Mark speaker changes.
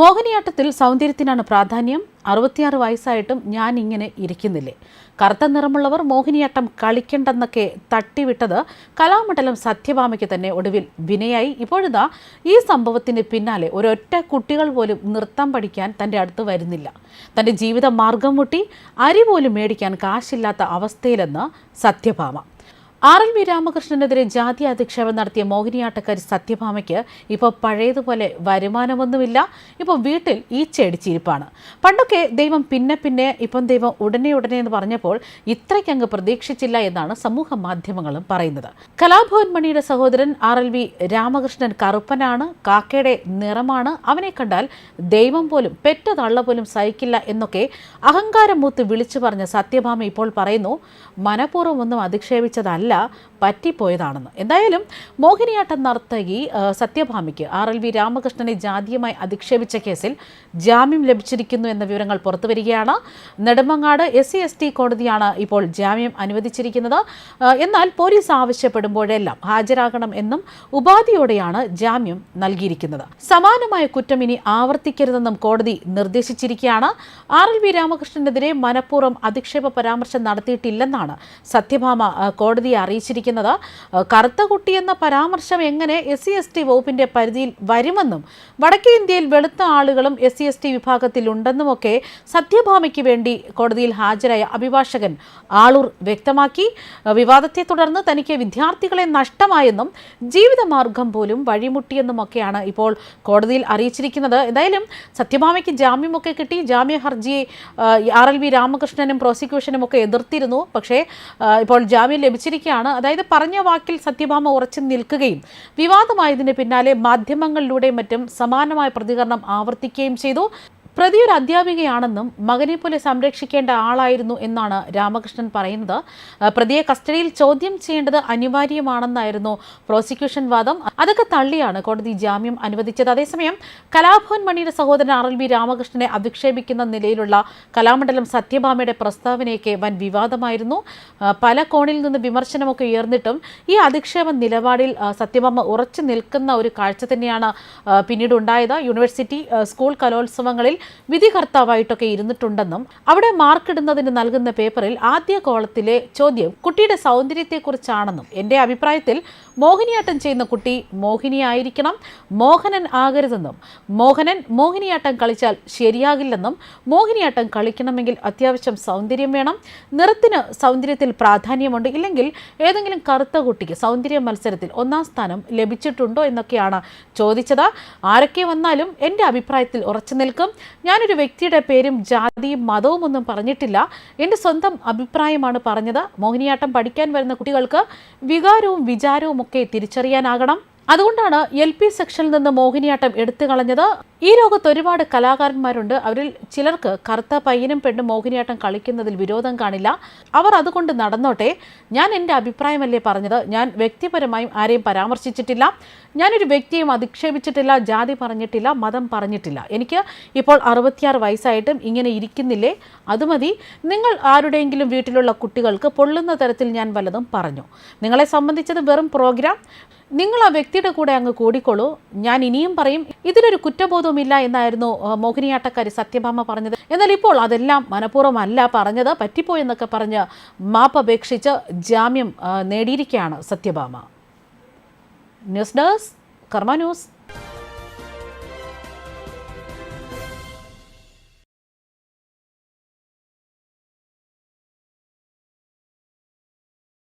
Speaker 1: മോഹിനിയാട്ടത്തിൽ സൗന്ദര്യത്തിനാണ് പ്രാധാന്യം. അറുപത്തിയാറ് വയസ്സായിട്ടും ഞാൻ ഇങ്ങനെ ഇരിക്കുന്നില്ലേ? കറുത്ത നിറമുള്ളവർ മോഹിനിയാട്ടം കളിക്കണ്ടെന്നൊക്കെ തട്ടിവിട്ടത് കലാമണ്ഡലം സത്യഭാമയ്ക്ക് തന്നെ ഒടുവിൽ വിനയായി. ഇപ്പോഴിതാ ഈ സംഭവത്തിന് പിന്നാലെ ഒരൊറ്റ കുട്ടികൾ പോലും നൃത്തം പഠിക്കാൻ തന്റെ അടുത്ത് വരുന്നില്ല. തന്റെ ജീവിത മാർഗം മുട്ടി അരി പോലും മേടിക്കാൻ കാശില്ലാത്ത അവസ്ഥയിലെന്ന് സത്യഭാമ. ആർ എൽ വി രാമകൃഷ്ണനെതിരെ ജാതി അധിക്ഷേപം നടത്തിയ മോഹിനിയാട്ടക്കാരി സത്യഭാമയ്ക്ക് ഇപ്പോൾ പഴയതുപോലെ വരുമാനമൊന്നുമില്ല. ഇപ്പോൾ വീട്ടിൽ ഈച്ചയടിച്ചിരിപ്പാണ് പണ്ടൊക്കെ ദൈവം പിന്നെ പിന്നെ ഇപ്പം ദൈവം ഉടനെ ഉടനെ എന്ന് പറഞ്ഞപ്പോൾ ഇത്രയ്ക്കങ്ങ് പ്രതീക്ഷിച്ചില്ല എന്നാണ് സമൂഹ മാധ്യമങ്ങളും പറയുന്നത്. കലാഭവൻ മണിയുടെ സഹോദരൻ ആർ എൽ വി രാമകൃഷ്ണൻ കറുപ്പനാണ് കാക്കയുടെ നിറമാണ്. അവനെ കണ്ടാൽ ദൈവം പോലും പെറ്റ തള്ള പോലും സഹിക്കില്ല എന്നൊക്കെ അഹങ്കാരം മൂത്ത് വിളിച്ചു പറഞ്ഞ സത്യഭാമ ഇപ്പോൾ പറയുന്നു മനഃപൂർവം ഒന്നും അധിക്ഷേപിച്ചതല്ല പറ്റിപ്പോയതാണെന്ന്. എന്തായാലും മോഹിനിയാട്ടം നർത്തകി സത്യഭാമയ്ക്ക് ആർ എൽ വി രാമകൃഷ്ണനെ ജാതീയമായി അധിക്ഷേപിച്ച കേസിൽ ജാമ്യം ലഭിച്ചിരിക്കുന്നു എന്ന വിവരങ്ങൾ പുറത്തുവരികയാണ്. Nedumangad S C S T കോടതിയാണ് ഇപ്പോൾ ജാമ്യം അനുവദിച്ചിരിക്കുന്നത്. എന്നാൽ പോലീസ് ആവശ്യപ്പെടുമ്പോഴെല്ലാം ഹാജരാകണം എന്നും ഉപാധിയോടെയാണ് ജാമ്യം നൽകിയിരിക്കുന്നത്. സമാനമായ കുറ്റം ഇനി ആവർത്തിക്കരുതെന്നും കോടതി നിർദ്ദേശിച്ചിരിക്കുകയാണ്. ആർ എൽ വി രാമകൃഷ്ണനെതിരെ മനഃപൂർവം അധിക്ഷേപ പരാമർശം നടത്തിയിട്ടില്ലെന്നാണ് സത്യഭാമ കോടതിയെ അറിയിച്ചിരിക്കുന്നത്. കറുത്ത കുട്ടി എന്ന പരാമർശം എങ്ങനെ എസ് സി എസ് ടി വകുപ്പിന്റെ പരിധിയിൽ വരുമെന്നും വടക്കേ ഇന്ത്യയിൽ വെളുത്ത ആളുകളും എസ് സി എസ് ടി വിഭാഗത്തിലുണ്ടെന്നുമൊക്കെ സത്യഭാമയ്ക്ക് വേണ്ടി കോടതിയിൽ ഹാജരായ അഭിഭാഷകൻ ആളൂർ വ്യക്തമാക്കി. വിവാദത്തെ തുടർന്ന് തനിക്ക് വിദ്യാർത്ഥികളെ നഷ്ടമായെന്നും ജീവിതമാർഗം പോലും വഴിമുട്ടിയെന്നുമൊക്കെയാണ് ഇപ്പോൾ കോടതിയിൽ അറിയിച്ചിരിക്കുന്നത്. എന്തായാലും സത്യഭാമയ്ക്ക് ജാമ്യമൊക്കെ കിട്ടി. ജാമ്യ ഹർജിയെ ആർ എൽ വി രാമകൃഷ്ണനും പ്രോസിക്യൂഷനും ഒക്കെ എതിർത്തിരുന്നു. പക്ഷേ ഇപ്പോൾ ജാമ്യം ലഭിച്ചിരിക്കുകയാണ്. അതായത് പറഞ്ഞ വാക്കിൽ സത്യഭാമ ഉറച്ചു നിൽക്കുകയും വിവാദമായതിന് പിന്നാലെ മാധ്യമങ്ങളിലൂടെയും മറ്റും സമാനമായ പ്രതികരണം ആവർത്തിക്കുകയും ചെയ്തു. പ്രതി ഒരു അധ്യാപികയാണെന്നും മകനെ പോലെ സംരക്ഷിക്കേണ്ട ആളായിരുന്നു എന്നാണ് രാമകൃഷ്ണൻ പറയുന്നത്. പ്രതിയെ കസ്റ്റഡിയിൽ ചോദ്യം ചെയ്യേണ്ടത് അനിവാര്യമാണെന്നായിരുന്നു പ്രോസിക്യൂഷൻ വാദം. അതൊക്കെ തള്ളിയാണ് കോടതി ജാമ്യം അനുവദിച്ചത്. അതേസമയം കലാഭവൻ മണിയുടെ സഹോദരൻ ആർ എൽ ബി രാമകൃഷ്ണനെ അധിക്ഷേപിക്കുന്ന നിലയിലുള്ള കലാമണ്ഡലം സത്യഭാമയുടെ പ്രസ്താവനയൊക്കെ വൻ വിവാദമായിരുന്നു. പല കോണിൽ നിന്ന് വിമർശനമൊക്കെ ഉയർന്നിട്ടും ഈ അധിക്ഷേപ നിലപാടിൽ സത്യഭാമ ഉറച്ചു നിൽക്കുന്ന ഒരു കാഴ്ച തന്നെയാണ് പിന്നീട് ഉണ്ടായത്. യൂണിവേഴ്സിറ്റി സ്കൂൾ കലോത്സവങ്ങളിൽ വിധികർത്താവായിട്ടൊക്കെ ഇരുന്നിട്ടുണ്ടെന്നും അവിടെ മാർക്കിടുന്നതിന് നൽകുന്ന പേപ്പറിൽ ആദ്യ കോളത്തിലെ ചോദ്യം കുട്ടിയുടെ സൗന്ദര്യത്തെക്കുറിച്ചാണെന്നും എന്റെ അഭിപ്രായത്തിൽ മോഹിനിയാട്ടം ചെയ്യുന്ന കുട്ടി മോഹിനിയായിരിക്കണം മോഹനൻ ആകരുതെന്നും മോഹനൻ മോഹിനിയാട്ടം കളിച്ചാൽ ശരിയാകില്ലെന്നും മോഹിനിയാട്ടം കളിക്കണമെങ്കിൽ അത്യാവശ്യം സൗന്ദര്യം വേണം നിറത്തിന് സൗന്ദര്യത്തിൽ പ്രാധാന്യമുണ്ട് ഇല്ലെങ്കിൽ ഏതെങ്കിലും കറുത്ത കുട്ടിക്ക് സൗന്ദര്യ മത്സരത്തിൽ ഒന്നാം സ്ഥാനം ലഭിച്ചിട്ടുണ്ടോ എന്നൊക്കെയാണ് ചോദിച്ചത്. ആരൊക്കെ വന്നാലും എന്റെ അഭിപ്രായത്തിൽ ഉറച്ചു നിൽക്കും. ഞാനൊരു വ്യക്തിയുടെ പേരും ജാതിയും മതവും ഒന്നും പറഞ്ഞിട്ടില്ല. എന്റെ സ്വന്തം അഭിപ്രായമാണ് പറഞ്ഞത്. മോഹിനിയാട്ടം പഠിക്കാൻ വരുന്ന കുട്ടികൾക്ക് വികാരവും വിചാരവും ഒക്കെ തിരിച്ചറിയാനാകണം. അതുകൊണ്ടാണ് എൽ പി സെക്ഷനിൽ നിന്ന് മോഹിനിയാട്ടം എടുത്തു കളഞ്ഞത്. ഈ ലോകത്ത് ഒരുപാട് കലാകാരന്മാരുണ്ട്. അവരിൽ ചിലർക്ക് കറുത്ത പയ്യനും പെണ്ണും മോഹിനിയാട്ടം കളിക്കുന്നതിൽ വിരോധം കാണില്ല. അവർ അതുകൊണ്ട് നടന്നോട്ടെ. ഞാൻ എന്റെ അഭിപ്രായമല്ലേ പറഞ്ഞത്. ഞാൻ വ്യക്തിപരമായും ആരെയും പരാമർശിച്ചിട്ടില്ല. ഞാനൊരു വ്യക്തിയും അധിക്ഷേപിച്ചിട്ടില്ല. ജാതി പറഞ്ഞിട്ടില്ല. മതം പറഞ്ഞിട്ടില്ല. എനിക്ക് ഇപ്പോൾ അറുപത്തിയാറ് വയസ്സായിട്ടും ഇങ്ങനെ ഇരിക്കുന്നില്ലേ? അത് മതി. നിങ്ങൾ ആരുടെയെങ്കിലും വീട്ടിലുള്ള കുട്ടികൾക്ക് പൊള്ളുന്ന തരത്തിൽ ഞാൻ വല്ലതും പറഞ്ഞു. നിങ്ങളെ സംബന്ധിച്ചത് വെറും പ്രോഗ്രാം. നിങ്ങൾ ആ വ്യക്തിയുടെ കൂടെ അങ്ങ് കൂടിക്കോളൂ. ഞാൻ ഇനിയും പറയും ഇതിലൊരു കുറ്റബോധവുമില്ല എന്നായിരുന്നു മോഹിനിയാട്ടക്കാരി സത്യഭാമ പറഞ്ഞത്. എന്നാൽ ഇപ്പോൾ അതെല്ലാം മനഃപൂർവമല്ല പറഞ്ഞത് പറ്റിപ്പോയെന്നൊക്കെ പറഞ്ഞ് മാപ്പ് അപേക്ഷിച്ച് ജാമ്യം നേടിയിരിക്കുകയാണ് Sathyabhama. News desk Karma news.